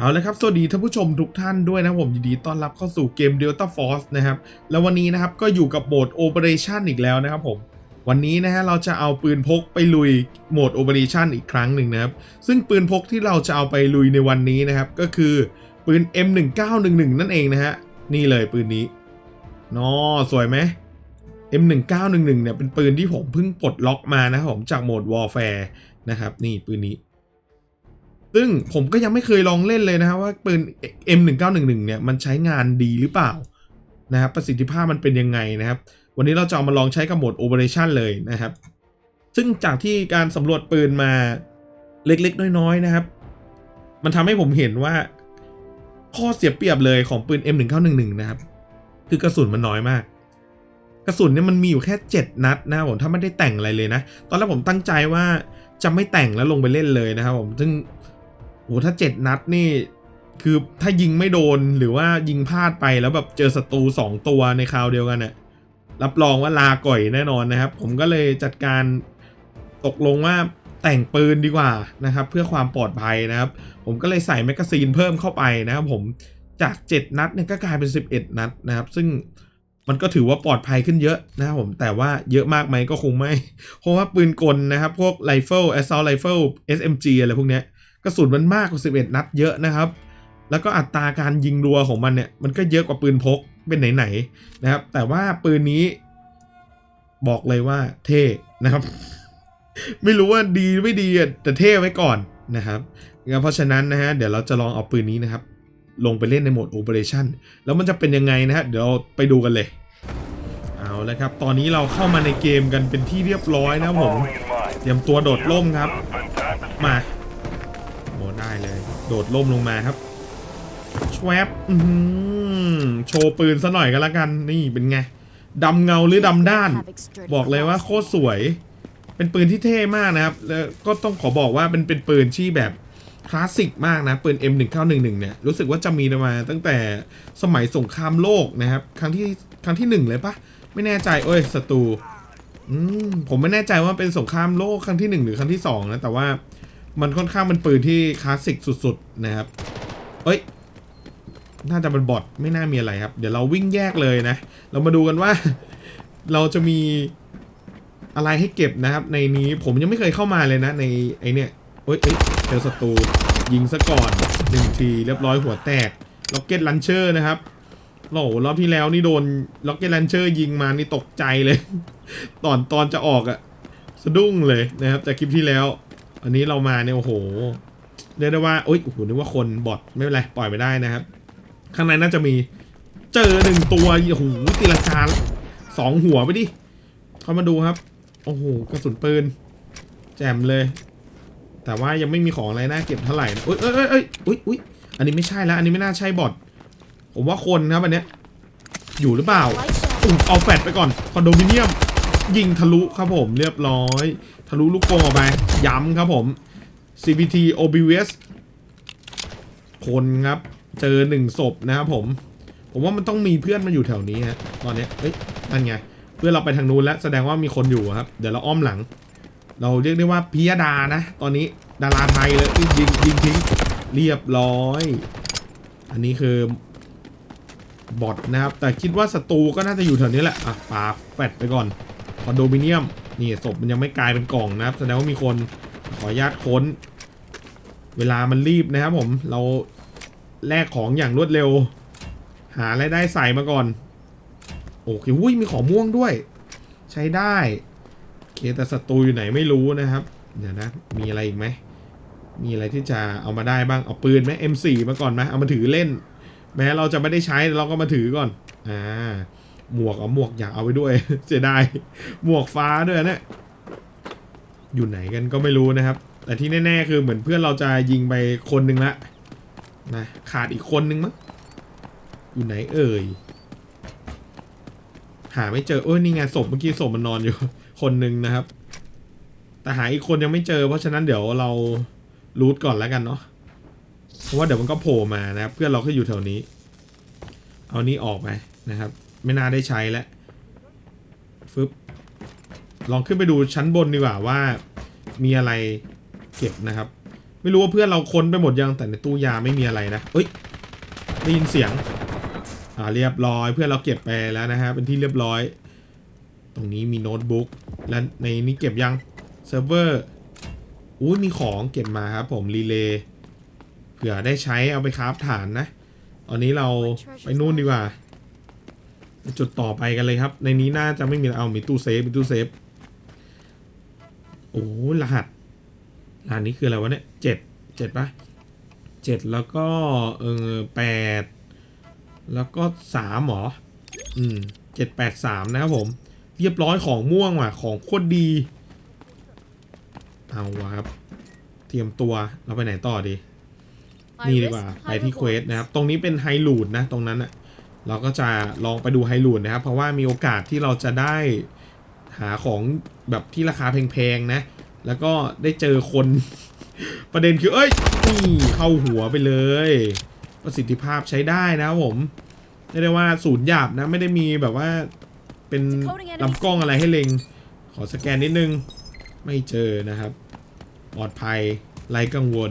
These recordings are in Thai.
เอาละครับ สวัสดีท่านผู้ชมทุกท่านด้วยนะผมยินดีต้อนรับเข้าสู่เกม Delta Force นะครับ แล้ววันนี้นะครับก็อยู่กับโหมด Operation อีกแล้วนะครับผม วันนี้นะฮะเราจะเอาปืนพกไปลุยโหมด Operation อีกครั้งหนึ่งนะครับ ซึ่งปืนพกที่เราจะเอาไปลุยในวันนี้นะครับ ก็คือปืน M1911 นั่นเองนะฮะ นี่เลยปืนนี้นอสวยไหม M1911 เนี่ยเป็นปืนที่ผมเพิ่งปลดล็อกมานะครับผมจากโหมด Warfare นะครับ นี่ปืนนี้ ซึ่งผมก็ยังไม่เคยลองเล่นเลยนะครับว่าปืน M1911 เนี่ยมันใช้งานดีหรือเปล่านะครับประสิทธิภาพมันเป็นยังไงนะครับ วันนี้เราจะเอามาลองใช้กับโหมด Operation เลยนะครับ ซึ่งจากที่การสำรวจปืนมาเล็กๆ น้อยๆนะครับ มันทำให้ผมเห็นว่าข้อเสียเปรียบเลยของปืน M1911 นะครับ คือกระสุนมันน้อยมาก กระสุนเนี่ยมันมีอยู่แค่ 7 นัดนะผมถ้าไม่ได้แต่งอะไรเลยนะ ตอนแรกผมตั้งใจว่าจะไม่แต่งแล้วลงไปเล่นเลยนะครับผมซึ่ง โหถ้า7นัดนี่ คือถ้ายิงไม่โดนหรือว่ายิงพลาดไปแล้วแบบเจอศัตรู2ตัวในคราวเดียวกันน่ะรับรองว่าลาก่อยแน่นอนนะครับ ผมก็เลยจัดการตกลงว่าแต่งปืนดีกว่านะครับ เพื่อความปลอดภัยนะครับ ผมก็เลยใส่แมกกาซีนเพิ่มเข้าไปนะครับผมจาก 7 นัดเนี่ยก็กลายเป็น 11 นัดนะครับ ซึ่งมันก็ถือว่าปลอดภัยขึ้นเยอะนะครับผมแต่ว่าเยอะมากไหมก็คงไม่ เพราะว่าปืนกลนะครับ พวกไรเฟิล assault rifle SMG อะไรพวกเนี้ย ระสุนมันมากกว่า 11 นัดเยอะนะครับ แล้วก็อัตราการยิงรัวของมันเนี่ยมันก็เยอะกว่าปืนพกเป็นไหนๆนะครับ แต่ว่าปืนนี้ บอกเลยว่าเท่นะครับ ไม่รู้ว่าดีไม่ดีอะแต่เท่ไว้ก่อนนะครับเพราะฉะนั้นนะฮะเดี๋ยวเราจะลองเอาปืนนี้นะครับ ลงไปเล่นในโหมด Operation แล้วมันจะเป็นยังไงนะฮะเดี๋ยวไปดูกันเลย เอาละครับ ตอนนี้เราเข้ามาในเกมกันเป็นที่เรียบร้อยนะผม เตรียมตัวโดดร่มครับ มา โดดร่มลงมาครับชวบอื้อหือโชว์ปืนซะหน่อยกันละกัน นี่เป็นไงดำเงาหรือดำด้าน บอกเลยว่าโคตรสวย เป็นปืนที่เท่มากนะครับ แล้วก็ต้องขอบอกว่าเป็นเป็นปืนที่แบบคลาสสิกมากนะ ปืน M1911 เนี่ย รู้สึกว่าจะมีมาตั้งแต่สมัยสงครามโลกนะครับ ครั้งที่ครั้งที่หนึ่งเลยปะไม่แน่ใจเอ้ยศัตรูอืมผมไม่แน่ใจว่าเป็นสงครามโลกครั้งที่หนึ่งหรือครั้งที่สองนะ แต่ว่า มันค่อนข้างเป็นปืนที่คลาสสิกสุดๆนะครับ เอ้ย น่าจะเป็นบอทไม่น่ามีอะไรครับ เดี๋ยวเราวิ่งแยกเลยนะ เรามาดูกันว่า เราจะมีอะไรให้เก็บนะครับ ในนี้ผมยังไม่เคยเข้ามาเลยนะ ในไอเนี่ยเอ้ยเอ้ยเจอศัตรูยิงซะก่อนหนึ่งทีเรียบร้อยหัวแตกล็อกเก็ตลันเชอร์นะครับโอ้โหรอบที่แล้วนี่โดนล็อกเก็ตลันเชอร์ยิงมานี่ตกใจเลย ตอนตอนจะออกอะสะดุ้งเลยนะครับจากคลิปที่แล้ว อันนี้เรามาเนี่ยโอ้โหเรียกได้ว่าโอ้ยโอ้โหนึกว่าคนบอทไม่เป็นไรปล่อยไปได้นะครับ ข้างในน่าจะมีเจอหนึ่งตัวโอ้โหตีลังกาสองหัวไปดิเข้ามาดูครับโอ้โหกระสุนปืน แจ่มเลย แต่ว่ายังไม่มีของอะไรน่าเก็บเท่าไหร่นะเอ้ยเอ้ยเอ้ยเอ้ยอุ้ยอุ้ยอันนี้ไม่ใช่แล้วอันนี้ไม่น่าใช่บอทผมว่าคนครับอันเนี้ยอยู่หรือเปล่าอุ้มเอาแฟดไปก่อนคอนโดมิเนียมยิงทะลุครับผมเรียบร้อย ทะลุลูกโป่งออกไป ย้ำครับผม CPT OBS คนครับ เจอหนึ่งศพนะครับผม ผมว่ามันต้องมีเพื่อนมาอยู่แถวนี้ฮะตอนนี้เอ้ยนั่นไง เพื่อนเราไปทางนู้นแล้วแสดงว่ามีคนอยู่ครับ เดี๋ยวเราอ้อมหลัง เราเรียกได้ว่าพิยดานะ ตอนนี้ดาราไทยเลยที่ยิงยิงทิ้งเรียบร้อย อันนี้คือบอทนะครับ แต่คิดว่าศัตรูก็น่าจะอยู่แถวนี้แหละ อะปาแฟดไปก่อน คอนโดมิเนียม นี่ศพมันยังไม่กลายเป็นกล่องนะครับแสดงว่ามีคนขออนุญาตค้น เวลามันรีบนะครับผมเราแลกของอย่างรวดเร็ว หาอะไรายได้ใส่มาก่อน โอเคอุ้ยมีของม่วงด้วย ใช้ได้โอเคแต่ศัตรูอยู่ไหนไม่รู้นะครับ เดี๋ยวนะ มีอะไรอีกไหม มีอะไรที่จะเอามาได้บ้าง เอาปืนไหม M4 มาก่อนไหมเอามาถือเล่น แม้เราจะไม่ได้ใช้เราก็มาถือก่อน อ่า หมวกเอาหมวกอยากเอาไว้ด้วย เสียดายหมวกฟ้าด้วยเนี่ยอยู่ไหนกันก็ไม่รู้นะครับ แต่ที่แน่ ๆ คือเหมือนเพื่อนเราจะยิงไปคนหนึ่งละนะขาดอีกคนนึงมั้งอยู่ไหนเอ่ยหาไม่เจอเอ้ยนี่ไงศพเมื่อกี้ศพมันนอนอยู่ คนหนึ่งนะครับ แต่หาอีกคนยังไม่เจอ เพราะฉะนั้นเดี๋ยวเรารูทก่อนแล้วกันเนาะเพราะว่าเดี๋ยวมันก็โผล่มานะครับ เพื่อนเราก็อยู่แถวนี้ เอานี้ออกไปนะครับ ไม่น่าได้ใช้แล้วฟึบลองขึ้นไปดูชั้นบนดีกว่าว่า มีอะไรเก็บนะครับ ไม่รู้ว่าเพื่อนเราค้นไปหมดยังแต่ในตู้ยาไม่มีอะไรนะเอ้ยได้ยินเสียงอ่าเรียบร้อยเพื่อนเราเก็บไปแล้วนะฮะเป็นที่เรียบร้อย ตรงนี้มีโน้ตบุ๊กและในนี้เก็บยังเซิร์ฟเวอร์อุ้ยมีของเก็บมาครับผมรีเลย์เผื่อได้ใช้เอาไปคราฟฐานนะตอนนี้เราไปนู่นดีกว่า จุดต่อไปกันเลยครับ ในนี้น่าจะไม่มีเอามีตู้เซฟมีตู้เซฟโอ้รหัสรหัสนี้คืออะไรวะเนี่ยเจ็ดเจ็ดปะเจ็ดแล้วก็เออแปดแล้วก็สามหรออืมเจ็ดแปดสามนะครับผม เรียบร้อยของม่วงว่ะ ของโคตรดี เอาวะครับ เตรียมตัวเราไปไหนต่อดี นี่ดีกว่า ไปที่เควสนะครับ ตรงนี้เป็นไฮลูดนะ ตรงนั้นอะ เราก็จะลองไปดูไฮลูดนะครับ เพราะว่ามีโอกาสที่เราจะได้หาของแบบที่ราคาแพงๆนะ แล้วก็ได้เจอคน ประเด็นคือเอ้ยนี่เข้าหัวไปเลย ประสิทธิภาพใช้ได้นะครับผมเรียกได้ว่าศูนย์หยาบนะ ไม่ได้มีแบบว่าเป็นลำกล้องอะไรให้เล็ง ขอสแกนนิดนึง ไม่เจอนะครับปลอดภัยไร้กังวล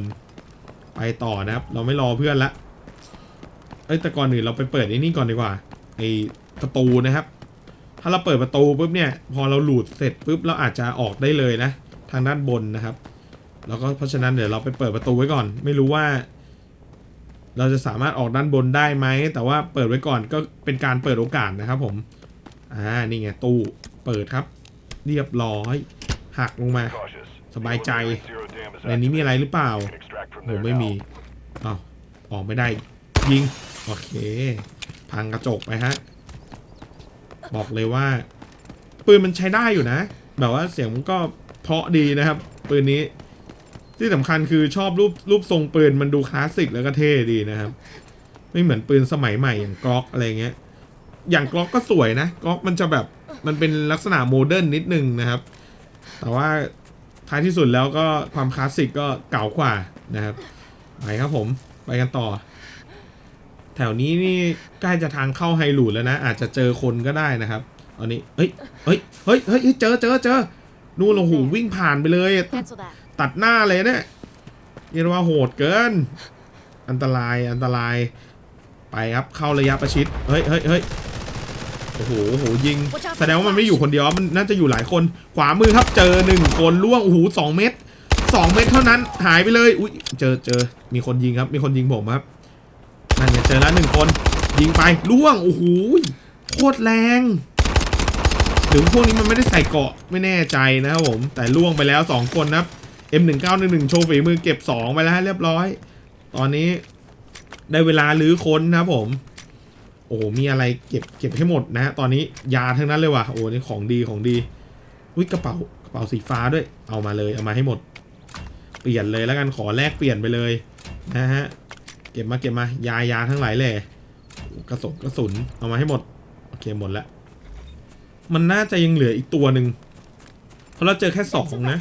ไปต่อนะครับ เราไม่รอเพื่อนละ เอ้ยแต่ก่อนอื่นเราไปเปิดไอ้นี่ก่อนดีกว่าไอ้ประตูนะครับ ถ้าเราเปิดประตูปุ๊บเนี่ย พอเราหลุดเสร็จปุ๊บเราอาจจะออกได้เลยนะ ทางด้านบนนะครับ แล้วก็เพราะฉะนั้นเดี๋ยวเราไปเปิดประตูไว้ก่อน ไม่รู้ว่า เราจะสามารถออกด้านบนได้ไหมแต่ว่าเปิดไว้ก่อนก็เป็นการเปิดโอกาสนะครับผมอ่านี่ไงตู้เปิดครับ เรียบร้อยหักลงมา สบายใจในนี้มีอะไรหรือเปล่าผมไม่มีอ้าวออกไม่ได้ยิง โอเค พังกระจกไปฮะ บอกเลยว่า ปืนมันใช้ได้อยู่นะ แบบว่าเสียงมันก็เพราะดีนะครับ ปืนนี้ ที่สำคัญคือชอบรูปรูปทรงปืนมันดูคลาสสิกแล้วก็เท่ดีนะครับ ไม่เหมือนปืนสมัยใหม่อย่างกล็อกอะไรเงี้ย อย่างกล็อกก็สวยนะกล็อกมันจะแบบมันเป็นลักษณะโมเดิร์นนิดนึงนะครับ แต่ว่าท้ายที่สุดแล้วก็ความคลาสสิกก็เก่ากว่านะครับ ไปครับผม ไปกันต่อ แถวนี้นี่ใกล้จะทางเข้าไฮรูดแล้วนะ อาจจะเจอคนก็ได้นะครับตอนนี้เฮ้ยเฮ้ยเฮ้ยเฮ้ยเจอเจอเจอนู่นโอ้โหวิ่งผ่านไปเลย Cancel that. ตัดหน้าเลยเนี่ยเรียกว่าโหดเกิน อันตรายอันตราย ไปครับเข้าระยะประชิดเฮ้ยเฮ้ยเฮ้ยโอ้โหโหยิง แสดงว่ามันไม่อยู่คนเดียวมันน่าจะอยู่หลายคน ขวามือครับเจอหนึ่งคนล่วงโอ้โหสองเม็ดสองเม็ดเท่านั้นหายไปเลย อุ้ยเจอเจอมีคนยิงครับ มีคนยิงผมครับ เจอแล้วหนึ่งคน ยิงไปล่วง โอ้โหโคตรแรงหรือพวกนี้มันไม่ได้ใส่เกาะไม่แน่ใจนะครับผม แต่ล่วงไปแล้ว 2 คนนะครับ M1911 โชว์ฝีมือเก็บ 2 ไปแล้วเรียบร้อย ตอนนี้ได้เวลาลื้อค้นนะครับผม โอ้โหมีอะไรเก็บเก็บให้หมดนะฮะตอนนี้ยาทั้งนั้นเลยว่ะโอ้นี่ของดีของดีอุ้ยกระเป๋ากระเป๋าสีฟ้าด้วย เอามาเลยเอามาให้หมด เปลี่ยนเลยแล้วกันขอแลกเปลี่ยนไปเลยนะฮะ เก็บมาเก็บมายายาทั้งหลายเลยกระสุนกระสุนเอามาให้หมด โอเคหมดแล้ว มันน่าจะยังเหลืออีกตัวหนึ่งเพราะเราเจอแค่สองนะ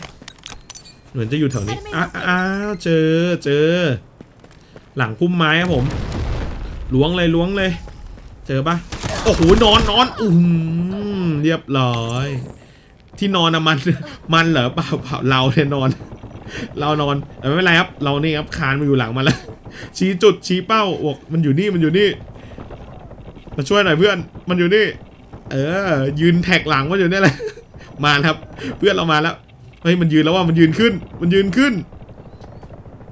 เหมือนจะอยู่แถวนี้อ้าอ้าวเจอเจอ หลังพุ่มไม้ครับผมล้วงเลยล้วงเลย เจอปะโอ้โหนอนนอนอืมเรียบร้อย ที่นอนอะมันมันเหรอเปล่าเปล่าเราเนี่ยนอน เรานอนแต่ไม่เป็นไรครับ เรานี่ครับคานมาอยู่หลังมาแล้ว ชี้จุดชี้เป้าบอกมันอยู่นี่มันอยู่นี่ มาช่วยหน่อยเพื่อน มันอยู่นี่ เออ ยืนแท็กหลังมันอยู่นี่แหละ มาครับ เพื่อนเรามาแล้วเฮ้ยมันยืนแล้วว่ามันยืนขึ้น มันยืนขึ้น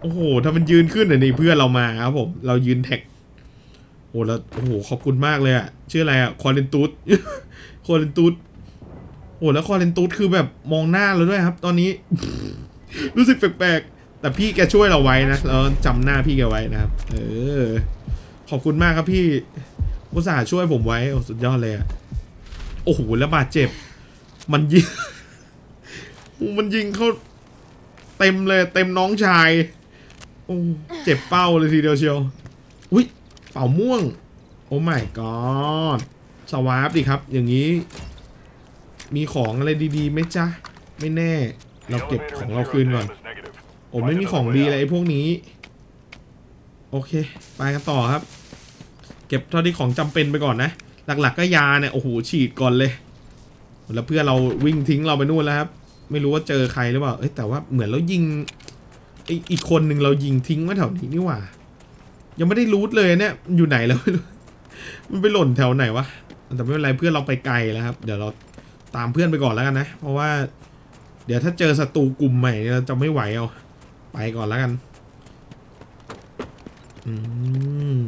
โอ้โหถ้ามันยืนขึ้นเนี่ยนี่เพื่อนเรามาครับผม เรายืนแท็กโอ้แล้วโอ้โหขอบคุณมากเลยอะชื่ออะไรอะคอร์เรนตูดคอร์เรนตูดโอ้แล้วคอร์เรนตูดคือแบบมองหน้าเราด้วยครับ ตอนนี้ รู้สึกแปลกๆ แต่พี่แกช่วยเราไว้นะเราจำหน้าพี่แกไว้นะครับ เออ ขอบคุณมากครับพี่อุตส่าห์ช่วยผมไว้โอ้สุดยอดเลยอะโอ้โหแล้วบาดเจ็บ มันยิง มันยิงเขาเต็มเลย เต็มน้องชายโอ้เจ็บเป้าเลยทีเดียวเชียวอุ้ยเป่าม่วง โอ้ my god สวาปดิครับ อย่างนี้ มีของอะไรดีๆไหมจ๊ะ ไม่แน่ เราเก็บของเราคืนก่อน โอ้ไม่มีของดีอะไรไอ้พวกนี้ โอเค ไปกันต่อครับ เก็บเท่าที่ของจำเป็นไปก่อนนะ หลักๆก็ยาเนี่ยโอ้โหฉีดก่อนเลย แล้วเพื่อนเราวิ่งทิ้งเราไปนู่นแล้วครับ ไม่รู้ว่าเจอใครหรือเปล่าเอ้ยแต่ว่าเหมือนเรายิงไออีกคนหนึ่งเรายิงทิ้งไว้แถวนี้นี่หว่า ยังไม่ได้รูทเลยเนี่ยมันอยู่ไหนแล้วไม่รู้มันไปหล่นแถวไหนวะแต่ไม่เป็นไรเพื่อนเราไปไกลแล้วครับ เดี๋ยวเราตามเพื่อนไปก่อนแล้วกันนะ เพราะว่า เดี๋ยวถ้าเจอศัตรูกลุ่มใหม่เนี่ยเราจะไม่ไหวเอา ไปก่อนแล้วกัน อืม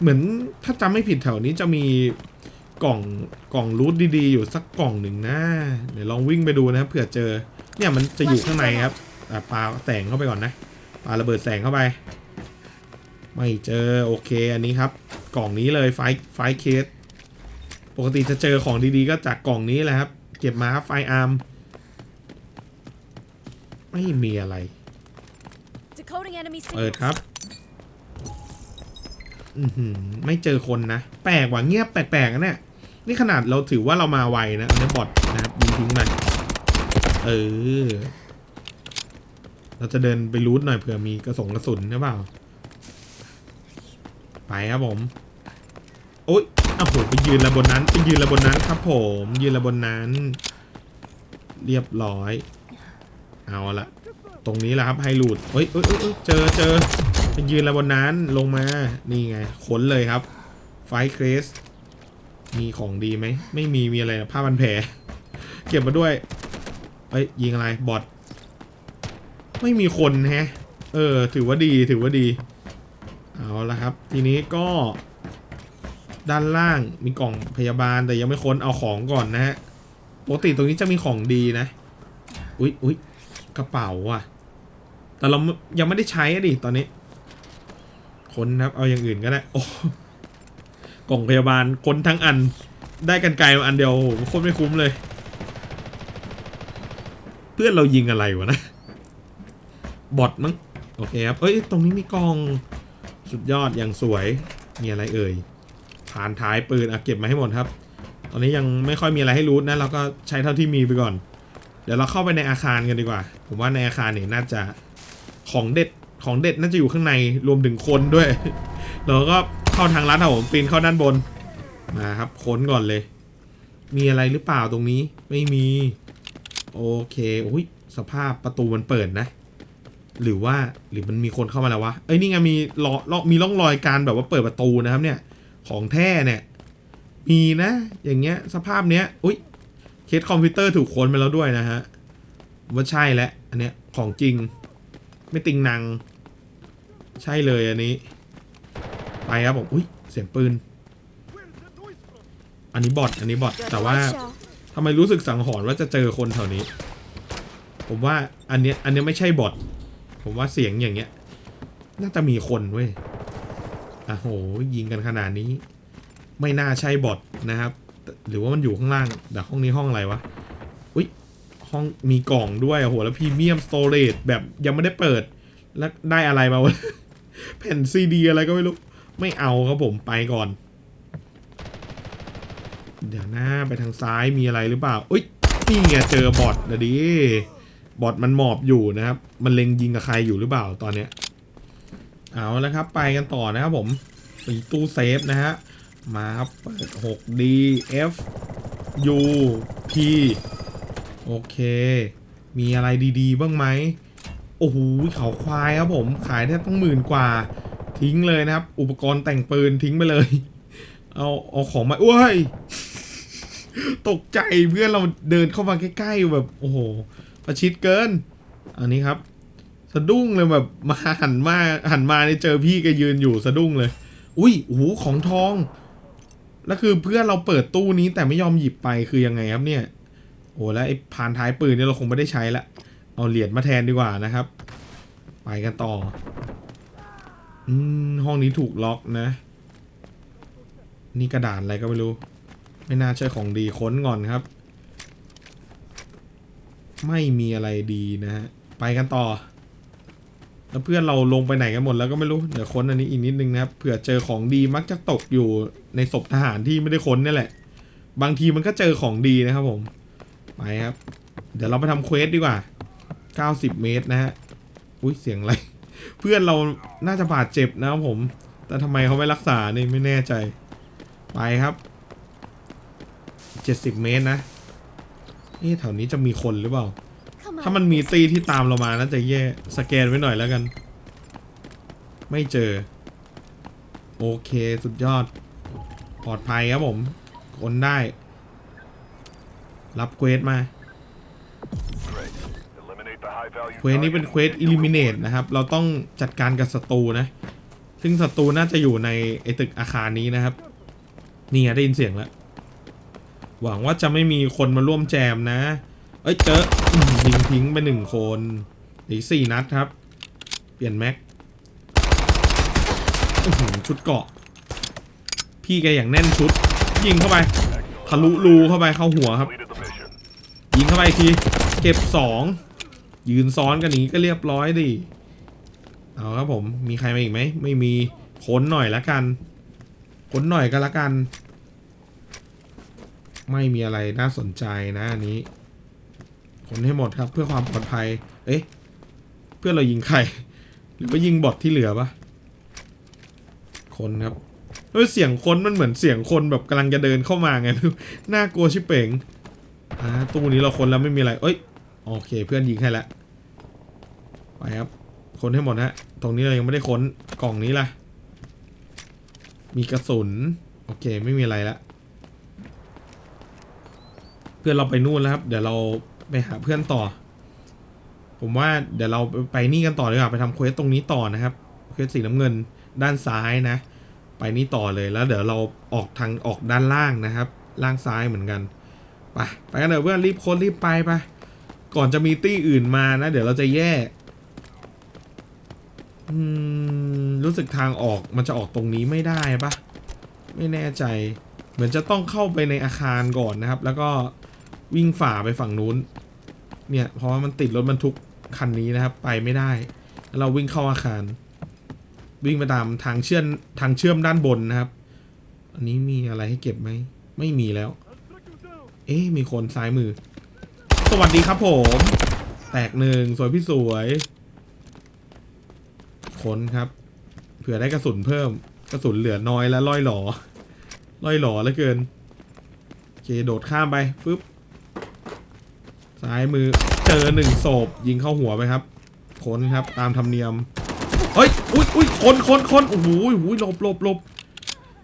เหมือนถ้าจำไม่ผิดแถวนี้จะมีกล่องกล่องรูทดีๆ อยู่สักกล่องหนึ่งนะ เดี๋ยวลองวิ่งไปดูนะครับเผื่อเจอ เนี่ยมันจะอยู่ข้างในครับอะปาแสงเข้าไปก่อนนะปาระเบิดแสงเข้าไป ไม่เจอโอเคอันนี้ครับ กล่องนี้เลยไฟไฟเคส ปกติจะเจอของดีๆ ก็จากกล่องนี้แหละครับ เก็บมาครับไฟอาร์ม ไม่มีอะไร Decoding enemy เปิด signals. ครับ อือหือไม่เจอคนนะ แปลกว่ะเงียบแปลกๆนะเนี่ย นี่ขนาดเราถือว่าเรามาไวนะอันนี้บอทนะครับยิงทิ้งมันเออ เราจะเดินไปรูทหน่อยเผื่อมีกระสงกระสุนหรือเปล่า ไปครับผม โอ๊ยอ้าวโหไปยืนระบนนั้น ไปยืนระบนนั้นครับผม ยืนระบนนั้น เรียบร้อย เอาละตรงนี้แหละครับไฮรูดเฮ้ยเอ้ยเอ้ยเจอเจอไปยืนแล้วบนนั้นลงมานี่ไงขนเลยครับ ไฟเครสมีของดีไหมไม่มีมีอะไรผ้าพันแผลเก็บมาด้วยเอ้ยยิงอะไรบอทไม่มีคนแฮะ เออ ถือว่าดีถือว่าดี เอาละครับ ทีนี้ก็ ด้านล่างมีกล่องพยาบาลแต่ยังไม่ค้นเอาของก่อนนะฮะปกติตรงนี้จะมีของดีนะ อุ๊ยอุ๊ย กระเป๋าอะ แต่เรายังไม่ได้ใช้อะดิตอนนี้คนครับ เอาอย่างอื่นก็ได้ โอ้กล่องพยาบาลคนทั้งอัน ได้กันไกลมาอันเดียวโอ้โหโคตรไม่คุ้มเลย เพื่อนเรายิงอะไรวะนะ บอทมั้ง โอเคครับ เอ้ย ตรงนี้มีกล่อง สุดยอดอย่างสวย มีอะไรเอ่ยผ่านท้ายปืนอะเก็บมาให้หมดครับ ตอนนี้ยังไม่ค่อยมีอะไรให้รู้นะ เราก็ใช้เท่าที่มีไปก่อน เดี๋ยวเราเข้าไปในอาคารกันดีกว่า ผมว่าในอาคารเนี่ยน่าจะของเด็ดของเด็ดน่าจะอยู่ข้างในรวมถึงคนด้วย เราก็เข้าทางลัดครับผมปีนเข้าด้านบนมาครับค้นก่อนเลย มีอะไรหรือเปล่าตรงนี้ไม่มี โอเคอุ้ยสภาพประตูมันเปิดนะ หรือว่าหรือมันมีคนเข้ามาแล้ววะเอ้ยนี่ไงมีล้อล้อมีร่องรอยการแบบว่าเปิดประตูนะครับเนี่ย ของแท้เนี่ย มีนะ อย่างเงี้ย สภาพเนี้ยอุ้ย เคสคอมพิวเตอร์ถูกค้นไปแล้วด้วยนะฮะว่าใช่แล้วอันเนี้ยของจริง ไม่ติงนังใช่เลยอันนี้ ไปครับผมอุ้ยเสียงปืน อันนี้บอทอันนี้บอทแต่ว่าทำไมรู้สึกสังหรณ์ว่าจะเจอคนแถวนี้ ผมว่าอันเนี้ยอันเนี้ยไม่ใช่บอทผมว่าเสียงอย่างเงี้ย น่าจะมีคนเว้ยอะโหยิงกันขนาดนี้ ไม่น่าใช่บอทนะครับ หรือว่ามันอยู่ข้างล่างแต่ห้องนี้ห้องอะไรวะอุ้ยห้องมีกล่องด้วยโอ้โหแล้วพรีเมียมสโตรจแบบยังไม่ได้เปิด แล้วได้อะไรมาวะแผ่นซีดีอะไรก็ไม่รู้ ไม่เอาครับผมไปก่อน เดี๋ยวหน้าไปทางซ้ายมีอะไรหรือเปล่าอุ้ยนี่ไงเจอบอทนะดิบอทมันหมอบอยู่นะครับ มันเล็งยิงกับใครอยู่หรือเปล่าตอนเนี้ยเอาแล้วครับ ไปกันต่อนะครับผมปีตู้เซฟนะฮะ มาครับเปิด 6D F U P โอเค มีอะไรดีๆ บ้างไหม โอ้โหเขาควายครับผม ขายได้ตั้งหมื่นกว่า ทิ้งเลยนะครับ อุปกรณ์แต่งปืนทิ้งไปเลย เอาเอาของมาอ้ย ตกใจเพื่อนเราเดินเข้ามาใกล้ๆแบบ โอ้โห ประชิดเกิน อันนี้ครับ สะดุ้งเลยแบบมาหันมาหันมาเนี่ยเจอพี่แกยืนอยู่สะดุ้งเลย อุ้ยโอ้โหของทอง แล้วคือเพื่อนเราเปิดตู้นี้แต่ไม่ยอมหยิบไปคือยังไงครับเนี่ย โอ้แล้วไอ้พานท้ายปืนเนี่ยเราคงไม่ได้ใช้ละ เอาเหรียญมาแทนดีกว่านะครับ ไปกันต่อ อืมห้องนี้ถูกล็อกนะ นี่กระดาษอะไรก็ไม่รู้ ไม่น่าใช่ของดีค้นก่อนครับ ไม่มีอะไรดีนะฮะ ไปกันต่อ แล้วเพื่อนเราลงไปไหนกันหมดแล้วก็ไม่รู้ เดี๋ยวค้นอันนี้อีกนิดนึงนะครับ เผื่อเจอของดีมักจะตกอยู่ในศพทหารที่ไม่ได้ค้นนี่แหละ บางทีมันก็เจอของดีนะครับผม ไปครับ เดี๋ยวเราไปทำเควสดีกว่า 90 เมตรนะฮะ อุ้ยเสียงอะไร เพื่อนเราน่าจะบาดเจ็บนะครับผม แต่ทำไมเขาไม่รักษานี่ไม่แน่ใจ ไปครับ 70 เมตรนะนี่แถวนี้จะมีคนหรือเปล่า ถ้ามันมีตีที่ตามเรามาน่าจะแย่สแกนไว้หน่อยแล้วกัน ไม่เจอ โอเคสุดยอด ปลอดภัยครับผมคนได้ รับเควสมาเควสนี้เป็นเควสอิลิมิเนตนะครับ เราต้องจัดการกับศัตรูนะ ซึ่งศัตรูน่าจะอยู่ในไอตึกอาคารนี้นะครับ นี่ได้ยินเสียงแล้ว หวังว่าจะไม่มีคนมาร่วมแจมนะ เอ้ยเจอยิงทิ้งไปหนึ่งคนอีกสี่นัดครับ เปลี่ยนแม็กชุดเกาะ พี่แกอย่างแน่นชุด ยิงเข้าไป ทะลุรูเข้าไปเข้าหัวครับ ยิงเข้าไปที เก็บสองยืนซ้อนกันนี้ก็เรียบร้อยดิ เอาครับผม มีใครมาอีกไหม ไม่มีค้นหน่อยละกัน ค้นหน่อยก็แล้วกัน ไม่มีอะไรน่าสนใจนะอันนี้ นให้หมดครับ เพื่อความปลอดภัย เอ๊ะ เพื่อนเรายิงใคร หรือว่ายิงบอทที่เหลือปะคนครับเฮ้ยเสียงคนมันเหมือนเสียงคนแบบกำลังจะเดินเข้ามาไงน่ากลัวชิเป่งอ่าตู้นี้เราคนแล้วไม่มีอะไร เอ้ย โอเค เพื่อนยิงให้แล้วไปครับ คนให้หมดฮะ ตรงนี้เรายังไม่ได้ค้นกล่องนี้ล่ะ มีกระสุน โอเค ไม่มีอะไรละ เพื่อนเราไปนู่นแล้วครับ เดี๋ยวเรา ไปหาเพื่อนต่อ ผมว่าเดี๋ยวเราไปนี่กันต่อดีกว่าไปทำเควสตรงนี้ต่อนะครับเควสสีน้ำเงินด้านซ้ายนะ ไปนี่ต่อเลยแล้วเดี๋ยวเราออกทางออกด้านล่างนะครับ ล่างซ้ายเหมือนกันไปไปกันเถอะเพื่อนรีบค้นรีบไปไปก่อนจะมีตี้อื่นมานะ เดี๋ยวเราจะแย่รู้สึกทางออกมันจะออกตรงนี้ไม่ได้ปะไม่แน่ใจ เหมือนจะต้องเข้าไปในอาคารก่อนนะครับ แล้วก็วิ่งฝ่าไปฝั่งนู้น เนี่ยเพราะว่ามันติดรถบรรทุกคันนี้นะครับ ไปไม่ได้แล้วเราวิ่งเข้าอาคาร วิ่งไปตามทางเชื่อมทางเชื่อมด้านบนนะครับ อันนี้มีอะไรให้เก็บไหม ไม่มีแล้ว เอ๊ะมีคนซ้ายมือ สวัสดีครับผม แตกหนึ่งสวยพี่สวยคนครับ เผื่อได้กระสุนเพิ่ม กระสุนเหลือน้อยแล้วล่อยหลอล่อยหลอเหลือเกินโอเคโดดข้ามไปปึ๊บ ซ้ายมือเจอหนึ่งศพยิงเข้าหัวไปครับคนครับตามธรรมเนียมเฮ้ยอุ้ยอุ้ยคนคนคนโอ้โหโอ้โหลบหลบหลบ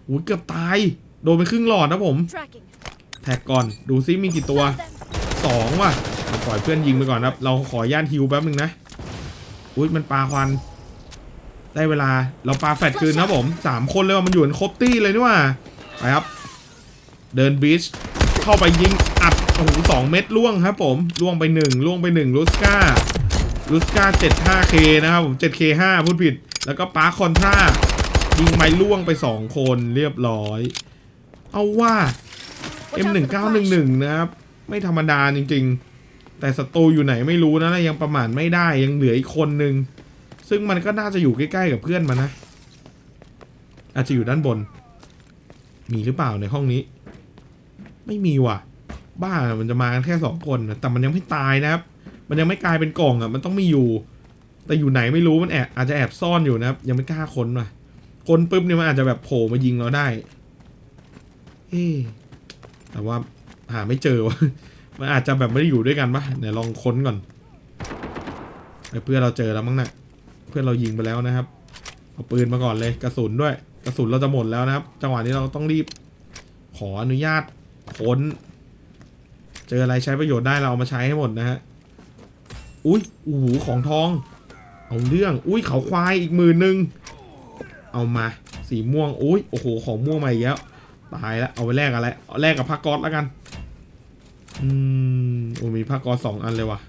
โอ้โหเกือบตายโดนไปครึ่งหลอดนะผมแท็กก่อนดูซิมีกี่ตัวสองว่ะปล่อยเพื่อนยิงไปก่อนครับ เราขอย่านฮิวแป๊บนึงนะอุ้ยมันปลาควันได้เวลาเราปลาแฟดคืนนะผมสามคนเลยว่ามันอยู่กันครบตี้เลยนี่ว่าไปครับ เดินบีชเข้าไปยิงอัด อ้โหสองเม็ดล่วงครับผมล่วงไปหนึ่งล่วงไปหนึ่งลูสกาลูสกาเจ็ดห้าเคนะครับผมเจ็ดเคห้าพูดผิด แล้วก็ปาคอนท่ายิงไม้ล่วงไปสองคนเรียบร้อย เอาว่า Watch out for the flash. M1911 นะครับ ไม่ธรรมดาจริง ๆ แต่ศัตรูอยู่ไหนไม่รู้นะและยังประมาทไม่ได้ยังเหลืออีกคนนึง ซึ่งมันก็น่าจะอยู่ใกล้ๆกับเพื่อนมันนะ อาจจะอยู่ด้านบน มีหรือเปล่าในห้องนี้ ไม่มีว่ะ บ้ามันจะมากันแค่สองคนนะแต่มันยังไม่ตายนะครับ มันยังไม่กลายเป็นกล่องอะ มันต้องมีอยู่ แต่อยู่ไหนไม่รู้มันแอบอาจจะแอบซ่อนอยู่นะครับ ยังไม่กล้าค้นว่ะคนปุ๊บเนี่ยมันอาจจะแบบโผล่มายิงเราได้ เอ๊แต่ว่าหาไม่เจอวะมันอาจจะแบบไม่ได้อยู่ด้วยกันปะเดี๋ยวลองค้นก่อนไอ้เพื่อนเราเจอแล้วมั้งนะ่ะเพื่อนเรายิงไปแล้วนะครับเอาปืนมาก่อนเลยกระสุนด้วย กระสุนเราจะหมดแล้วนะครับ จังหวะนี้เราต้องรีบขออนุญาตค้น เจออะไรใช้ประโยชน์ได้เราเอามาใช้ให้หมดนะฮะ อุ้ยโอ้โหของทอง เอาเรื่อง อุ้ยเขาควายอีกหมื่นหนึ่ง เอามา สีม่วง อุ้ยโอ้โห ของม่วงมาอีกแล้ว ตายแล้ว เอาไปแลกอะไรเอาแลกกับผ้าก๊อตแล้วกัน อืม โอ้มีผ้าก๊อตสองอันเลยว่ะ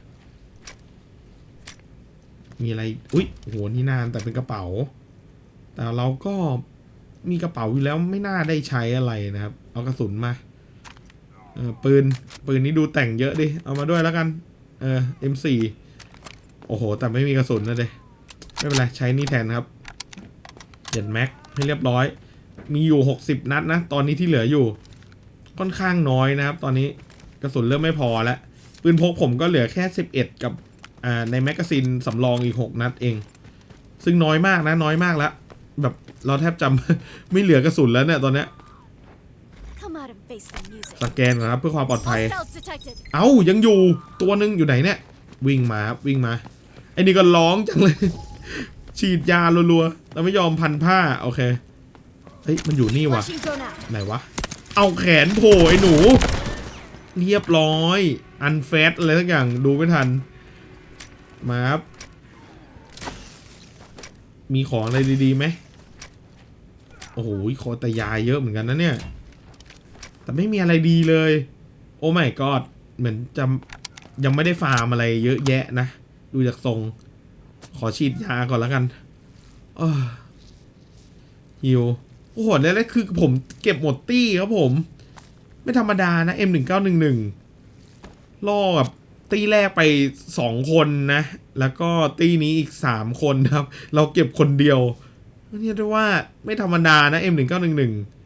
มีอะไร อุ้ยโอ้โห นี่นานแต่เป็นกระเป๋า แต่เราก็มีกระเป๋าอยู่แล้วไม่น่าได้ใช้อะไรนะครับ เอากระสุนมา เออปืน ปืนนี้ดูแต่งเยอะดิ เอามาด้วยแล้วกัน เออ M4 โอ้โห แต่ไม่มีกระสุนนะเดไม่เป็นไร ใช้นี่แทนครับเจ็ดแม็กให้เรียบร้อย มีอยู่ 60 นัดนะ ตอนนี้ที่เหลืออยู่ ค่อนข้างน้อยนะครับ ตอนนี้กระสุนเริ่มไม่พอแล้ว ปืนพกผมก็เหลือแค่ 11 กับอ่าในแมกกาซีนสำรองอีก 6 นัดเอง ซึ่งน้อยมากนะ น้อยมากแล้ว แบบเราแทบจำ ไม่เหลือกระสุนแล้วเนี่ยตอนเนี้ย สแกนก่อนครับเพื่อความปลอดภัย Hostiles detected. เอ้ายังอยู่ตัวหนึ่งอยู่ไหนเนี่ยวิ่งมาครับวิ่งมาไอ้นี่ก็ร้องจังเลย ฉีดยารัวๆแล้วไม่ยอมพันผ้าโอเคเฮ้ยมันอยู่นี่ว่ะ Flashing zone out. ไหนวะเอาแขนโผล่ไอ้หนู เรียบร้อย อันเฟสอะไรสักอย่างดูไม่ทันมาครับมีของอะไรดีๆไหมโอ้โหขอแต่ยาเยอะเหมือนกันนะเนี่ย แต่ไม่มีอะไรดีเลย โอ้ไม่กอดเหมือนจะยังไม่ได้ฟาร์มอะไรเยอะแยะนะ ดูจากทรง ขอฉีดยาก่อนแล้วกันฮิวโอ้โหแล้วแล้วคือผมเก็บหมดตี้ครับผม ไม่ธรรมดานะ M1911 ล่อกับตี้แรกไปสองคนนะ แล้วก็ตี้นี้อีกสามคนครับ เราเก็บคนเดียวเรียกได้ว่าไม่ธรรมดานะ M1911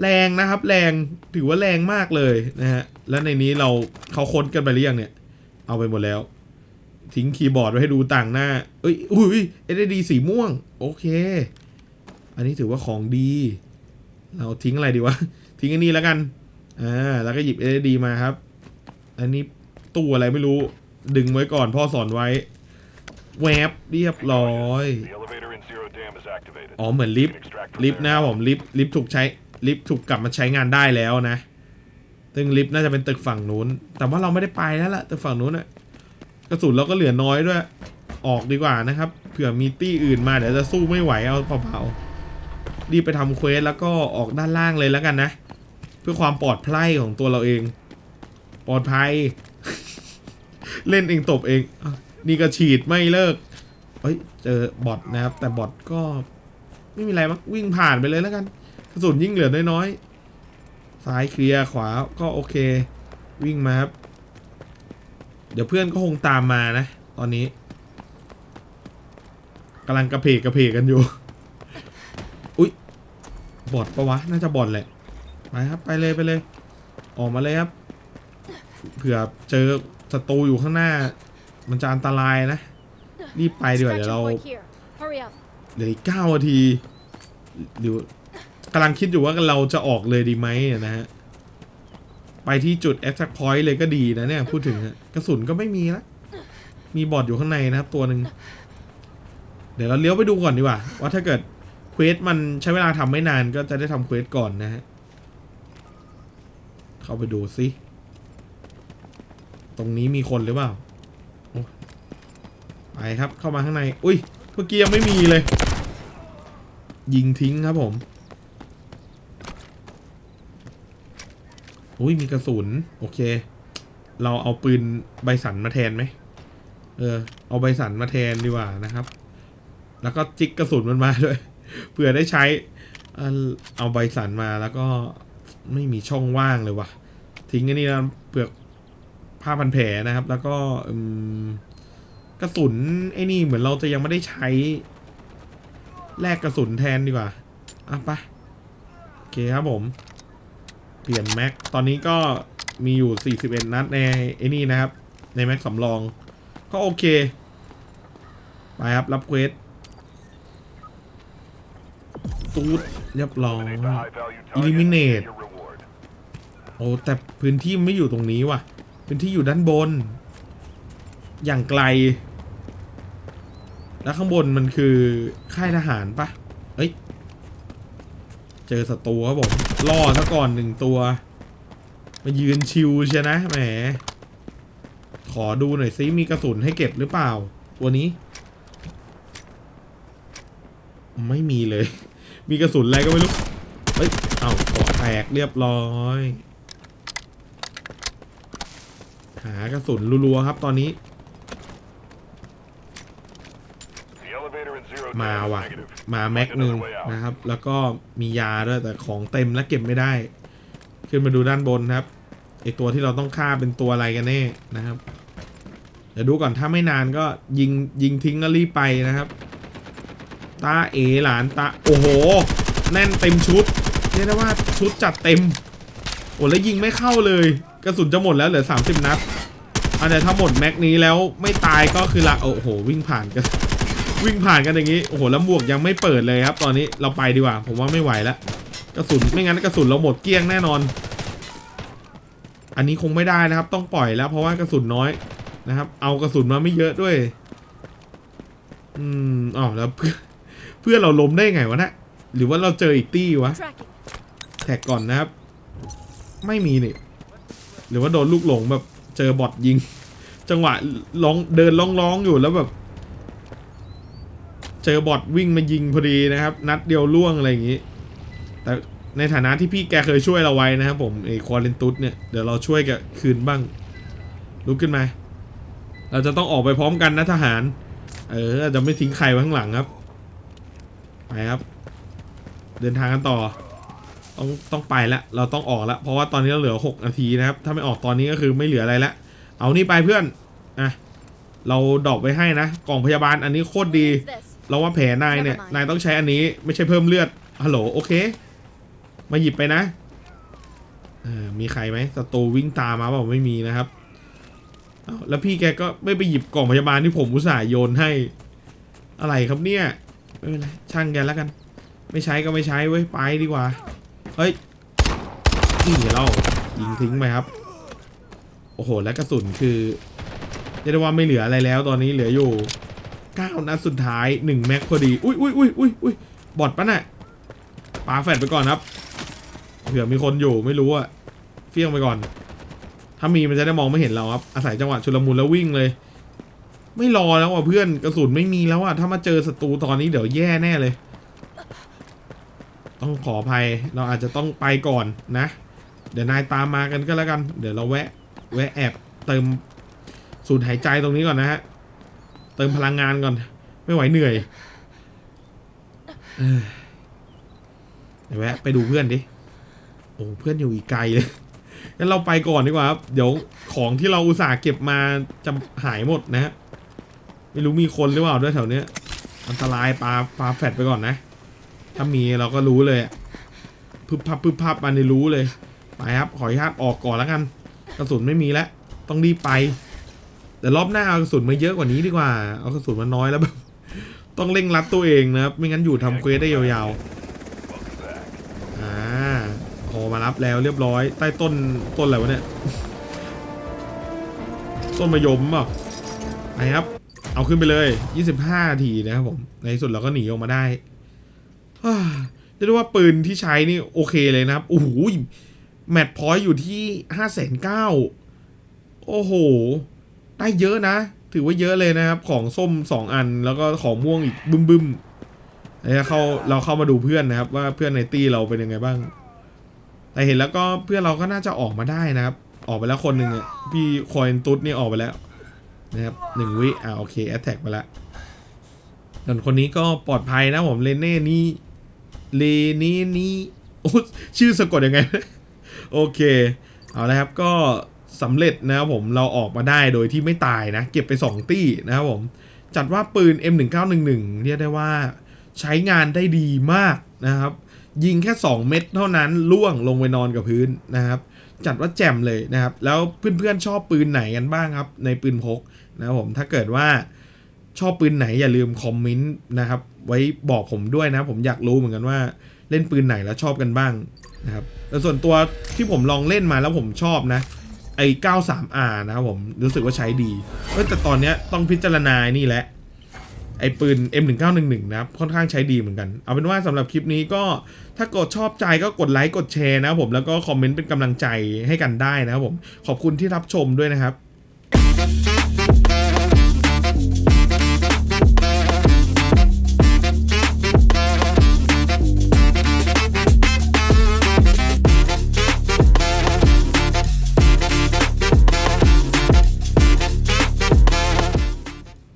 แรงนะครับ แรงถือว่าแรงมากเลยนะฮะแล้วในนี้เราเขาค้นกันไปหรือยังเนี่ย เอาไปหมดแล้ว ทิ้งคีย์บอร์ดไว้ให้ดูต่างหน้า เอ้ยอุ้ยเอดีสีม่วง โอเค อันนี้ถือว่าของดี เราทิ้งอะไรดีวะ ทิ้งอันนี้แล้วกันอ่าแล้วก็หยิบ LED มาครับ อันนี้ตู้อะไรไม่รู้ ดึงไว้ก่อนพ่อสอนไว้ แวบเรียบร้อย The elevator in Zero Dam is activated. อ๋อเหมือนลิฟ You ต์ can extract from ลิฟต์ there นะ now. ผมลิฟต์ลิฟต์ถูกใช้ ลิฟต์ถูกกลับมาใช้งานได้แล้วนะซึ่งลิฟต์น่าจะเป็นตึกฝั่งนู้น แต่ว่าเราไม่ได้ไปแล้วล่ะตึกฝั่งนู้นอะกระสุนเราก็เหลือน้อยด้วย ออกดีกว่านะครับ เผื่อมีตี้อื่นมาเดี๋ยวจะสู้ไม่ไหวเอาเปล่าๆรีบไปทำเควสแล้วก็ออกด้านล่างเลยแล้วกันนะ เพื่อความปลอดภัยของตัวเราเอง ปลอดภัย เล่นเองตบเอง นี่ก็ฉีดไม่เลิกเอ้ยเจอบอทนะครับ แต่บอทก็ไม่มีอะไรมั้งวิ่งผ่านไปเลยแล้วกัน ระสุนยิ่งเหลือน้อยๆซ้ายเคลียร์ขวาก็โอเค วิ่งมาครับ เดี๋ยวเพื่อนก็คงตามมานะ ตอนนี้กำลังกระเพกกระเพกกันอยู่ อุ๊ยบอทปะวะ น่าจะบอทแหละ ไปครับไปเลยไปเลย ออกมาเลยครับ เผื่อเจอศัตรูอยู่ข้างหน้า มันจะอันตรายนะ รีบไปดีกว่าเดี๋ยวเราเหลืออีกเก้านาทีหรือ กำลังคิดอยู่ว่าเราจะออกเลยดีไหมนะฮะ ไปที่จุด attack point เลยก็ดีนะเนี่ย พูดถึงกระสุนก็ไม่มีละมีบอดอยู่ข้างในนะครับ ตัวหนึ่งเดี๋ยวเราเลี้ยวไปดูก่อนดีกว่า ว่าถ้าเกิดเควสมันใช้เวลาทำไม่นานก็จะได้ทำเควสก่อนนะฮะ เข้าไปดูซิ ตรงนี้มีคนหรือเปล่าไปครับเข้ามาข้างใน อุ้ย เมื่อกี้ยังไม่มีเลย ยิงทิ้งครับผม อุ้ยมีกระสุน โอเค เราเอาปืนใบสันมาแทนไหมเออ เอาใบสันมาแทนดีกว่านะครับ แล้วก็จิกกระสุนมันมาด้วยเผื่อได้ใช้เอาใบสันมาแล้วก็ไม่มีช่องว่างเลยว่ะ ทิ้งอันนี้นะเปลือกผ้าพันแผลนะครับ แล้วก็กระสุนไอ้นี่เหมือนเราจะยังไม่ได้ใช้ แลกกระสุนแทนดีกว่าอะไปะโอเคครับผม ปลี่ยนแม็ก ตอนนี้ก็มีอยู่ 41 นัดในไอ้นี่นะครับ ในแม็กสำรอง ก็โอเค ไปครับ รับเควสตูดเรียบร้อย Eliminate โอ้ แต่พื้นที่ไม่อยู่ตรงนี้ว่ะ พื้นที่อยู่ด้านบน อย่างไกล แล้วข้างบนมันคือค่ายทหารปะเอ้ย เจอศัตรูครับผม ล่อซะก่อนหนึ่งตัว มายืนชิวเชียนะแหม ขอดูหน่อยซิมีกระสุนให้เก็บหรือเปล่า ตัวนี้ ไม่มีเลย มีกระสุนอะไรก็ไม่รู้ เฮ้ย เอาเกาะแตกเรียบร้อย หากระสุนรัวๆครับตอนนี้ มา Dam is ว่ะ negative. มาแม็ก Find หนึ่ง another way out. นะครับ แล้วก็มียาด้วยแต่ของเต็มและเก็บไม่ได้ ขึ้นมาดูด้านบนครับไอตัวที่เราต้องฆ่าเป็นตัวอะไรกันแน่นะครับเดี๋ยวดูก่อนถ้าไม่นานก็ยิงยิงทิ้งแล้วรีบไปนะครับตาเอหลานตาโอ้โห แน่นเต็มชุดเรียกได้ว่าชุดจัดเต็มโอ้แล้วยิงไม่เข้าเลย กระสุนจะหมดแล้วเหลือ 30 นัดอันแต่ถ้าหมดแม็กนี้แล้วไม่ตายก็คือละโอ้โหวิ่งผ่านกัน วิ่งผ่านกันอย่างนี้โอ้โหแล้วหมวกยังไม่เปิดเลยครับ ตอนนี้เราไปดีกว่า ผมว่าไม่ไหวแล้วกระสุนไม่งั้นกระสุนเราหมดเกลี้ยงแน่นอน อันนี้คงไม่ได้นะครับ ต้องปล่อยแล้วเพราะว่ากระสุนน้อยนะครับ เอากระสุนมาไม่เยอะด้วย อืมอ๋อแล้วเพื่อนเพื่อเราล้มได้ไงวะนะหรือว่าเราเจออีกตี้วะแท็กก่อนนะครับ ไม่มีนี่หรือว่าโดนลูกหลงแบบเจอบอทยิง จังหวะร้องเดินร้องร้องๆอยู่แล้วแบบ จอบอทวิ่งมายิงพอดีนะครับ นัดเดียวล่วงอะไรอย่างงี้ แต่ในฐานะที่พี่แกเคยช่วยเราไว้นะครับผมไอ้ควอเลนตุสเนี่ยเดี๋ยวเราช่วยแกคืนบ้างลุกขึ้นมา เราจะต้องออกไปพร้อมกันนะทหาร เออจะไม่ทิ้งใครไว้ข้างหลังครับไปครับ เดินทางกันต่อ ต้องต้องไปแล้วเราต้องออกแล้วเพราะว่าตอนนี้เราเหลือ 6 นาทีนะครับ ถ้าไม่ออกตอนนี้ก็คือไม่เหลืออะไรล้วเอานี่ไปเพื่อนอะเราดรอปไว้ให้นะกล่องพยาบาลอันนี้โคตรดี เราว่าแผลนายเนี่ย นายต้องใช้อันนี้ไม่ใช่เพิ่มเลือดฮัลโหลโอเค มาหยิบไปนะเออมีใครไหมศัตรูวิ่งตามมาเปล่าไม่มีนะครับอ้าวแล้วพี่แกก็ไม่ไปหยิบกล่องพยาบาลที่ผมอุตส่าห์โยนให้ อะไรครับเนี่ยไม่เป็นไรช่างแกแล้วกัน ไม่ใช้ก็ไม่ใช้เว้ยไปดีกว่าเฮ้ยนี่เรายิงทิ้งไปครับ โอ้โห และกระสุนคือเรียกได้ว่าไม่เหลืออะไรแล้วตอนนี้เหลืออยู่ เก้านัดสุดท้ายหนึ่งแม็กพอดี อุ้ยอุ้ยอุ้ยอุ้ยอุ้ยบอดปะน่ะปาแฟดไปก่อนครับเผื่อมีคนอยู่ไม่รู้อะเฟี้ยงไปก่อน ถ้ามีมันจะได้มองไม่เห็นเราครับ อาศัยจังหวะชุลมุนแล้ววิ่งเลย ไม่รอแล้วอะเพื่อนกระสุนไม่มีแล้วอะถ้ามาเจอศัตรูตอนนี้เดี๋ยวแย่แน่เลย ต้องขออภัยเราอาจจะต้องไปก่อนนะ เดี๋ยวนายตามมากันก็แล้วกัน เดี๋ยวเราแวะ แวะแอบเติมสูดหายใจตรงนี้ก่อนนะฮะ เติมพลังงานก่อน ไม่ไหวเหนื่อยเดี๋ยวแวะไปดูเพื่อนดิ โอ้เพื่อนอยู่อีกไกลเลยงั้นเราไปก่อนดีกว่าครับ เดี๋ยวของที่เราอุตส่าห์เก็บมาจะหายหมดนะฮะ ไม่รู้มีคนหรือเปล่าด้วยแถวเนี้ย อันตรายปลาปลาแฟดไปก่อนนะ ถ้ามีเราก็รู้เลยพึบพับพึบพับมาในรู้เลย ไปครับ ขออนุญาตออกก่อนแล้วกัน กระสุนไม่มีแล้ว ต้องรีบไป แต่รอบหน้าเอากระสุนมาเยอะกว่านี้ดีกว่า เอากระสุนมาน้อยแล้วแบบต้องเร่งรัดตัวเองนะครับ ไม่งั้นอยู่ทำเควสได้ยาวๆ อ่าโทรมารับแล้วเรียบร้อย ใต้ต้นต้นอะไรวะเนี่ย ต้นมะยมเปล่าไปครับ เอาขึ้นไปเลย 25นาทีนะครับผม ในที่สุดเราก็หนีออกมาได้ฮ่าจะได้ว่าปืนที่ใช้นี่โอเคเลยนะครับ โอ้โห แมตพอยต์อยู่ที่ห้าแสนเก้า โอ้โห ได้เยอะนะ ถือว่าเยอะเลยนะครับ ของส้มสองอันแล้วก็ของม่วงอีกบึ้มบึ้มๆแล้วเข้าเราเข้ามาดูเพื่อนนะครับ ว่าเพื่อนในตี้เราเป็นยังไงบ้าง แต่เห็นแล้วก็เพื่อนเราก็น่าจะออกมาได้นะครับ ออกไปแล้วคนหนึ่งอะพี่คอยตุ๊ดนี่ออกไปแล้วนะครับหนึ่งวิอ่าโอเคแอตแทกไปแล้วส่วนคนนี้ก็ปลอดภัยนะผมเลเน่นี่เลเน่นี่โอ้ชื่อสะกดยังไง โอเค เอาละครับก็ สำเร็จนะครับผมเราออกมาได้โดยที่ไม่ตายนะ เก็บไป 2 ตี้นะครับผม จัดว่าปืน M1911 เรียกได้ว่าใช้งานได้ดีมากนะครับ ยิงแค่ 2 เม็ดเท่านั้นล่วงลงไปนอนกับพื้นนะครับจัดว่าแจ่มเลยนะครับ แล้วเพื่อนๆชอบปืนไหนกันบ้างครับ ในปืนพกนะครับผมถ้าเกิดว่าชอบปืนไหนอย่าลืมคอมเมนต์นะครับ ไว้บอกผมด้วยนะ ผมอยากรู้เหมือนกันว่าเล่นปืนไหนแล้วชอบกันบ้างนะครับแต่ส่วนตัวที่ผมลองเล่นมาแล้วผมชอบนะ ไอ้ 93R นะครับผม รู้สึกว่าใช้ดีเอ้แต่ตอนเนี้ยต้องพิจารณานี่แหละ ไอ้ปืน M1911 นะครับ ค่อนข้างใช้ดีเหมือนกัน เอาเป็นว่าสำหรับคลิปนี้ก็ถ้ากดชอบใจก็กดไลค์กดแชร์นะครับผม แล้วก็คอมเมนต์เป็นกำลังใจให้กันได้นะครับผม ขอบคุณที่รับชมด้วยนะครับ